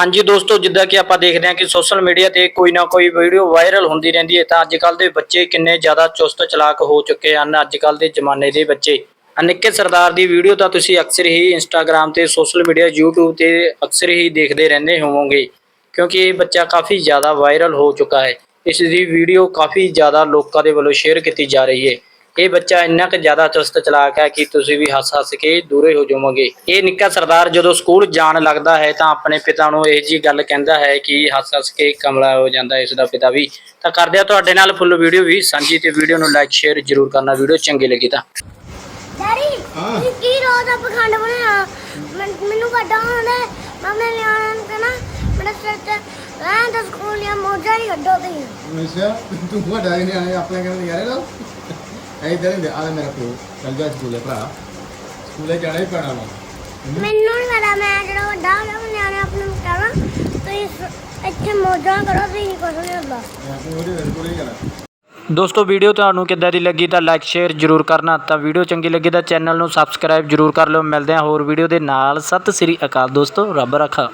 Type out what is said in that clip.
ਹਾਂਜੀ ਦੋਸਤੋ, ਜਿੱਦਾਂ ਕਿ ਆਪਾਂ ਦੇਖਦੇ ਹਾਂ ਕਿ ਸੋਸ਼ਲ ਮੀਡੀਆ ਤੇ ਕੋਈ ਨਾ ਕੋਈ ਵੀਡੀਓ ਵਾਇਰਲ ਹੁੰਦੀ ਰਹਿੰਦੀ ਹੈ, ਤਾਂ ਅੱਜ ਕੱਲ ਦੇ ਬੱਚੇ ਕਿੰਨੇ ਜ਼ਿਆਦਾ ਚੁਸਤ ਚਲਾਕ ਹੋ ਚੁੱਕੇ ਹਨ ਅੱਜ ਕੱਲ ਦੇ ਜ਼ਮਾਨੇ ਦੇ ਬੱਚੇ। ਅਨਿੱਕੇ ਸਰਦਾਰ ਦੀ ਵੀਡੀਓ ਤਾਂ ਤੁਸੀਂ ਅਕਸਰ ਹੀ ਇੰਸਟਾਗ੍ਰam ਤੇ ਸੋਸ਼ਲ ਮੀਡੀਆ YouTube ਤੇ ਅਕਸਰ ਹੀ ਦੇਖਦੇ ਰਹਿੰਦੇ ਹੋਵੋਗੇ, ਕਿਉਂਕਿ ਇਹ ਬੱਚਾ ਕਾਫੀ ਜ਼ਿਆਦਾ ਵਾਇਰਲ ਹੋ ਚੁੱਕਾ ਹੈ। ਇਸ ਦੀ ਵੀਡੀਓ ਕਾਫੀ ਜ਼ਿਆਦਾ ਲੋਕਾਂ ਦੇ ਵੱਲੋਂ ਸ਼ੇਅਰ ਕੀਤੀ ਜਾ ਰਹੀ ਹੈ। ਇਹ ਬੱਚਾ ਇੰਨਾ ਕੁ ਜ਼ਿਆਦਾ ਚੁਸਤ ਚਲਾਕ ਹੈ ਕਿ ਤੁਸੀਂ ਵੀ ਹੱਸ-ਹੱਸ ਕੇ ਦੂਰੇ ਹੋ ਜਾਵੋਗੇ। ਇਹ ਨਿੱਕਾ ਸਰਦਾਰ ਜਦੋਂ ਸਕੂਲ ਜਾਣ ਲੱਗਦਾ ਹੈ ਤਾਂ ਆਪਣੇ ਪਿਤਾ ਨੂੰ ਇਹ ਜੀ ਗੱਲ ਕਹਿੰਦਾ ਹੈ ਕਿ ਹੱਸ-ਹੱਸ ਕੇ ਕਮਲਾ ਹੋ ਜਾਂਦਾ ਹੈ ਇਸ ਦਾ ਪਿਤਾ ਵੀ। ਤਾਂ ਕਰਦੇ ਆ ਤੁਹਾਡੇ ਨਾਲ ਫੁੱਲ ਵੀਡੀਓ ਵੀ ਸਾਂਝੀ ਤੇ ਵੀਡੀਓ ਨੂੰ ਲਾਈਕ ਸ਼ੇਅਰ ਜ਼ਰੂਰ ਕਰਨਾ। ਵੀਡੀਓ ਚੰਗੀ ਲੱਗੀ ਤਾਂ। ਡੈਡੀ ਹਾਂ। ਤੁਸੀਂ ਕੀ ਰੋਜ਼ ਦਾ ਪਖੰਡ ਬਣਾਇਆ? ਮੈਨ- ਵੱਡਾ ਹੋਣਾ ਮੈਂ ਲਿਆਉਣਾ ਤੇ ਨਾ ਮੇਰੇ ਸਿਰ ਤੇ ਰਹਿਣ ਦਾ ਸਕੂਲ ਜਾਂ ਮੋਜਾ ਹੀ ਕੱਢੋ ਤੁਸੀਂ। ਅੱਛਾ ਤੂੰ ਵੱਡਾ ਹੀ ਨਹੀਂ ਆਇਆ ਆਪਣੇ ਕਹਿੰਦੇ ਯਾਰੇ ਲੋ ਐ ਇਧਰ ਹੀ ਆ ਮੇਰਾ ਪਿਓ ਚੱਲ ਜਾ ਸਕੂਲੇ ਭਰਾ। ਸਕੂਲੇ ਜਾਣਾ ਹੀ ਪੈਣਾ ਵਾ। ਮੈਨੂੰ ਨਹੀਂ ਪਤਾ ਮੈਂ ਜਿਹੜਾ ਵੱਡਾ ਹੋ ਗਿਆ ਮੈਂ ਨਿਆਣੇ ਆਪਣੇ ਨੂੰ ਕਹਾਂ ਤੁਸੀਂ ਸ- ਇੱਥੇ ਮੋਜਾ ਕਰੋ ਤੁਸੀਂ ਨਹੀਂ ਕੁਛ ਨਹੀਂ ਹੁੰਦਾ। ਮੈਂ ਆਪਣੀ ਉਹਦੇ ਸਕੂਲੇ ਹੀ ਜਾਣਾ ਦੋਸਤੋ ਵੀਡੀਓ ਤੁਹਾਨੂੰ ਕਿੱਦਾਂ ਦੀ ਲੱਗੀ ਤਾਂ ਲਾਈਕ ਸ਼ੇਅਰ ਜ਼ਰੂਰ ਕਰਨਾ। ਤਾਂ ਵੀਡੀਓ ਚੰਗੀ ਲੱਗੀ ਤਾਂ ਚੈਨਲ ਨੂੰ ਸਬਸਕ੍ਰਾਈਬ ਜ਼ਰੂਰ ਕਰ ਲਓ। ਮਿਲਦੇ ਹਾਂ ਹੋਰ ਵੀਡੀਓ ਦੇ ਨਾਲ। ਸਤਿ ਸ੍ਰੀ ਅਕਾਲ ਦੋਸਤੋ ਰੱਬ ਰੱਖਾ।